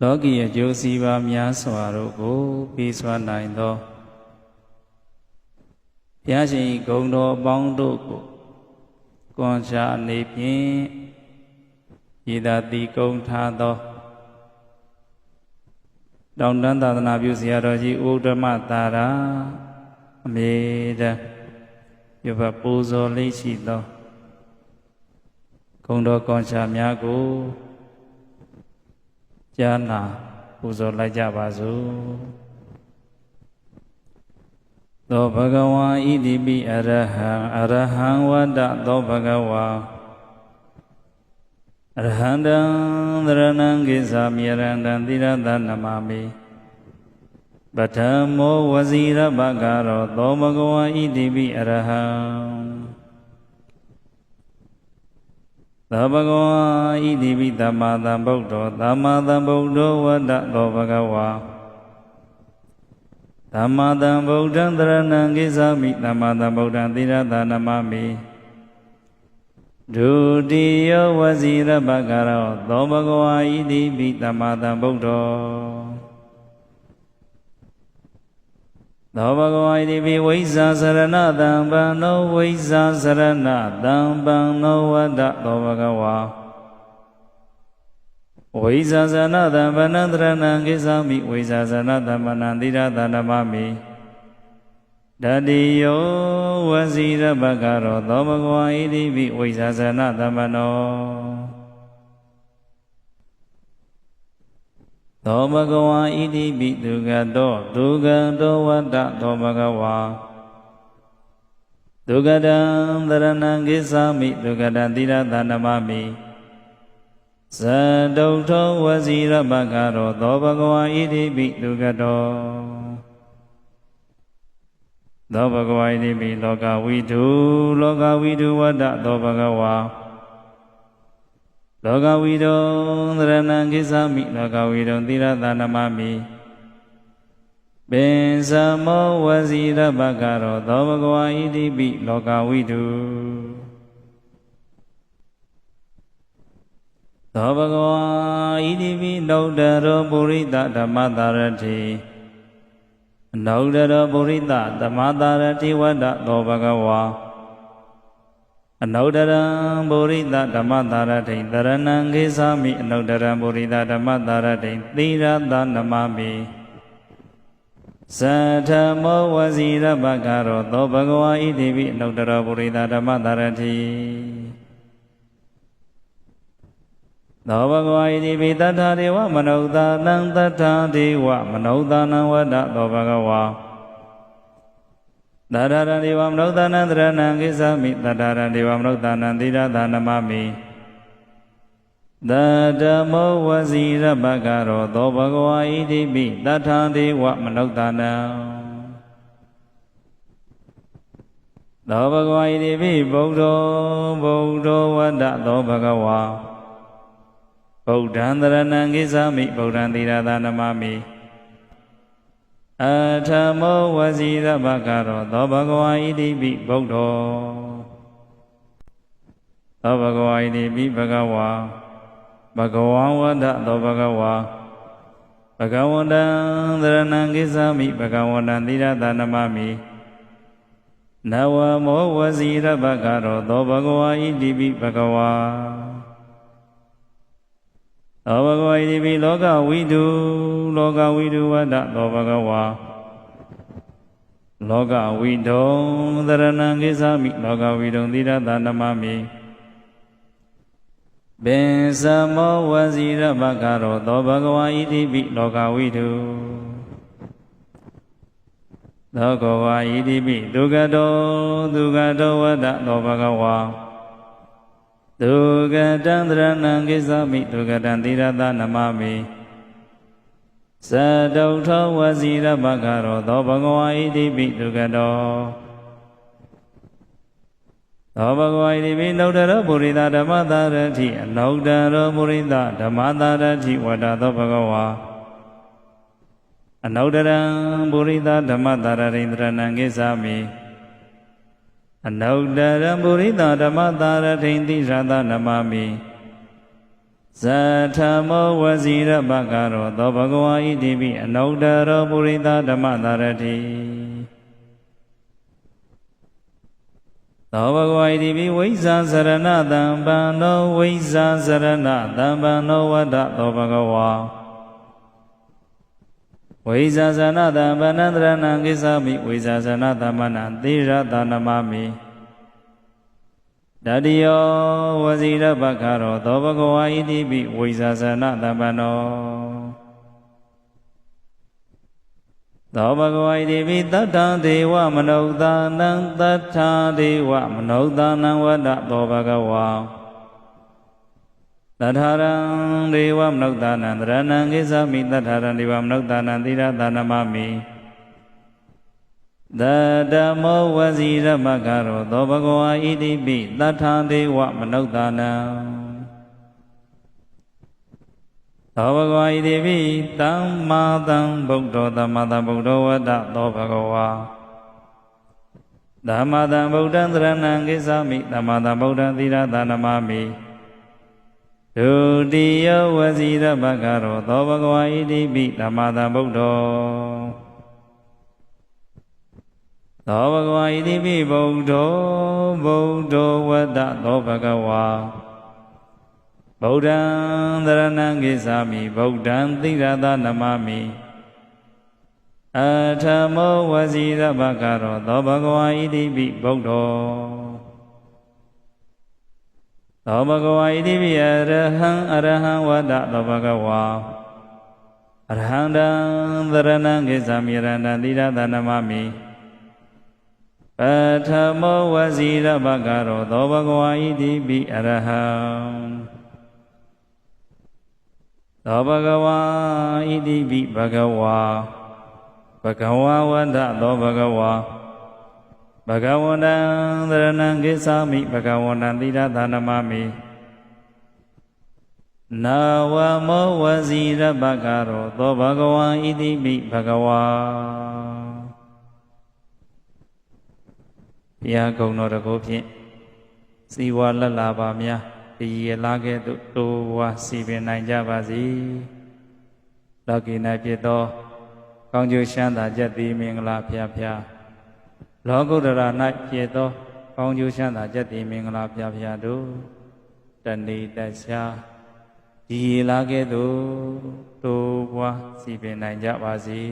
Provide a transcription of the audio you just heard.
လောကီအကျိုးစီးပွားများစွာတို့ကိုပေးစွာနိုင်သောဘုရားရှင်၏ဂုဏ်တော်အပေါင်းတို့ကိုကွန်ချာအနေဖြင့်ရည်သာတိကုံထားသောတောင်တန်းသာသနာပြုဆရာတော်ကြီးဥဒ္ဓမသာရာအမေတံပြပပူဇော်လေးရှိသောဂုဏ်တော်ကွန်ချာများကို ကြားနာပူဇော်လိုက်ကြပါစို့သောဘဂဝါဣတိပိအရဟံအရဟံဝတ္တသောဘဂဝါအရဟံတံသရဏံကိသာမြေရန္တံသီရတနမမိပထမောဝစီရဘဂရောသောဘဂဝါဣတိပိအရဟံ သဗ္ဗဂဝါဣတိပိသမ္မာသမ္ဗုဒ္ဓောသမ္မာသမ္ဗုဒ္ဓောဝတ္တသောဘဂဝါသမ္မာသမ္ဗုဒ္ဓံတရဏံကိသာမိသမ္မာသမ္ဗုဒ္ဓံသီရတနမမိဒုတိယဝစီရဘဂရောသောဘဂဝါဣတိပိသမ္မာသမ္ဗုဒ္ဓော သောဘဂဝါဣတိပိဝိဇ္ဇာစရဏတံပံနောဝိဇ္ဇာစရဏတံပံနောဝတ္တသောဘဂဝါဝိဇ္ဇာဇနတံဗနန္တရဏံကိသမိဝိဇ္ဇာဇနတံမနန္တိရတနမမိတတိယောဝစီရဘဂရောသောဘဂဝါဣတိပိဝိဇ္ဇာဇနတမနော သောဘဂဝါဣတိပိဒုက္ခတောဒုက္ခတောဝတ္တသောဘဂဝါဒုက္ကတံသရဏံကိသမိဒုက္ကတံသီရတနမမိဇတုထောဝစီရဘဂရောသောဘဂဝါဣတိပိဒုက္ကတောသောဘဂဝါဣတိပိလောကဝိတုလောကဝိတုဝတ္တသောဘဂဝါ လောကဝိတုသရဏံကိသမိလောကဝိတုသီရသနမမိပင်စမောဝစီရဘဂရောသောဘဂဝါဣတိပိလောကဝိတုသောဘဂဝါဣတိပိလောတရောပုရိသဓမ္မတာရတိအနုဒရောပုရိသဓမ္မတာရတိဝတ္တသောဘဂဝါ အနုဒရံပုရိသဓမ္မတာရတိတရဏံခေသမိအနုဒရံပုရိသဓမ္မတာရတိသီရတနမမိသထမောဝစီရဘဂရောသောဘဂဝါဣတိပိအနုဒရောပုရိသဓမ္မတာရတိသောဘဂဝါဣတိပိတတ္ထာဒေဝမနုဿာနံတတ္ထာဒေဝမနုဿာနံဝတ္တသောဘဂဝါ တတ္ထာရံဒေဝမနုဿာနံတရဏံကိသမိတတ္ထာရံဒေဝမနုဿာနံသီရသနမမိတတမောဝစီရဘဂရောသောဘဂဝါဣတိပိတတ္ထာဒေဝမနုဿာနံသောဘဂဝါဣတိပိဗုဒ္ဓောဗုဒ္ဓောဝတ္တသောဘဂဝါဗုဒ္ဓံတရဏံကိသမိဗုဒ္ဓံသီရသာနမမိ အထမောဝစီရဘဂရောသောဘဂဝါဣတိပိဗုဒ္ဓောသောဘဂဝါဣတိပိဘဂဝါဘဂဝံဝဒ္ဒသောဘဂဝါဘဂဝန္တံသရဏံကိသမိဘဂဝန္တံသီရသာနမမိနဝမောဝစီရဘဂရောသောဘဂဝါဣတိပိဘဂဝါ သောဘဂဝါဣတိပိလောကဝိတုလောကဝိတုဝတ္တသောဘဂဝါလောကဝိတုံသရဏံကိသမိလောကဝိတုံသီရတနမမိပင်စမောဝစီရဘဂရောသောဘဂဝါဣတိပိလောကဝိတုသောကောဝါဣတိပိဒုက္ကတောဒုက္ကတောဝတ္တသောဘဂဝါ ဒုက္ကတံတရဏံကိသမိဒုက္ကတံသီရတနမမိသတုထောဝစီရဘဂရောသောဘဂဝါဣတိပိဒုက္ကတောသောဘဂဝါဣတိပိနုဒ္ဒရောပုရိသဓမ္မတာရတိအနုဒ္ဒရောပုရိသဓမ္မတာရတိဝတ္တသောဘဂဝါအနုဒ္ဒရံပုရိသဓမ္မတာရတိတရဏံကိသမိ အနုတ္တရံပုရိသဓမ္မတာရထိန်တိရသနမမိဇထမောဝစီရပကရောသောဘဂဝါဣတိပိအနုတ္တရောပုရိသဓမ္မသာရတိသောဘဂဝါဣတိပိဝိဇ္ဇာစရဏတံပန္နောဝိဇ္ဇာစရဏတံပန္နောဝတ္တသောဘဂဝါ ဝိဇာဇနတံဗန္နတရဏံကိစ္ဆမိဝိဇာဇနတမနံသေရတနမမိတတိယောဝစီရပက္ခရောသောဘဂဝါဣတိပိဝိဇာဇနတမနောသောဘဂဝါဣတိပိတတ္ထဒေဝမနုဿာနံတတ္ထဒေဝမနုဿာနံဝတ္တသောဘဂဝါ တထာရံဒေဝမနုဿာနံတရဏံကိသမိတထာရံဒေဝမနုဿာနံသီရသနမမိတတမောဝစီရမကရောသောဘဂဝါဣတိပိတထာဒေဝမနုဿာနံသောဘဂဝါဣတိပိသမ္မာတံဗုဒ္ဓောသမ္မာတံဗုဒ္ဓောဝတ္တသောဘဂဝါသမ္မာတံဗုဒ္ဓံတရဏံကိသမိသမ္မာတံဗုဒ္ဓံသီရသနမမိ ဒုတိယဝစီရဘကရောသောဘဂဝါဣတိပိသမ္မာသမ္ဗုဒ္ဓောသောဘဂဝါဣတိပိဗုဒ္ဓောဗုဒ္ဓောဝတ္တသောဘဂဝါဗုဒ္ဓံသရဏံကိသာမိဗုဒ္ဓံသိရသနမမိအထမောဝစီရဘကရောသောဘဂဝါဣတိပိဗုဒ္ဓော သောဘဂဝါဣတိပိအရဟံအရဟံဝတ္တသောဘဂဝါအရဟံတံသရဏံကိသမိရဏံသီရသနမမိပထမောဝစီရဘဂရောသောဘဂဝါဣတိပိအရဟံသောဘဂဝါဣတိပိဘဂဝါဘဂဝါဝတ္တသောဘဂဝါ ဘဂဝန္တံသရဏံကိသာမိဘဂဝန္တံသီရသနမမိနာဝမောဝစီရဘဂရောသောဘဂဝံဣတိပိဘဂဝါဘုရားကုံတော်တကောဖြင့်စီဝါလက်လာပါများဒီရလာခဲ့သို့တိုးဝါစီပင်နိုင်ကြပါစေလောကီ၌ဖြစ်သောကောင်းကျိုးချမ်းသာကြသည်မင်္ဂလာဖျားဖျား လောကုတ္တရာ၌ဖြစ်သောကောင်းကျိုးချမ်းသာကြသည်မင်္ဂလာဖျားဖျားတို့တဏိတရှာဒီလာခဲ့သို့တိုးဝါစီပင်နိုင်ကြပါစေ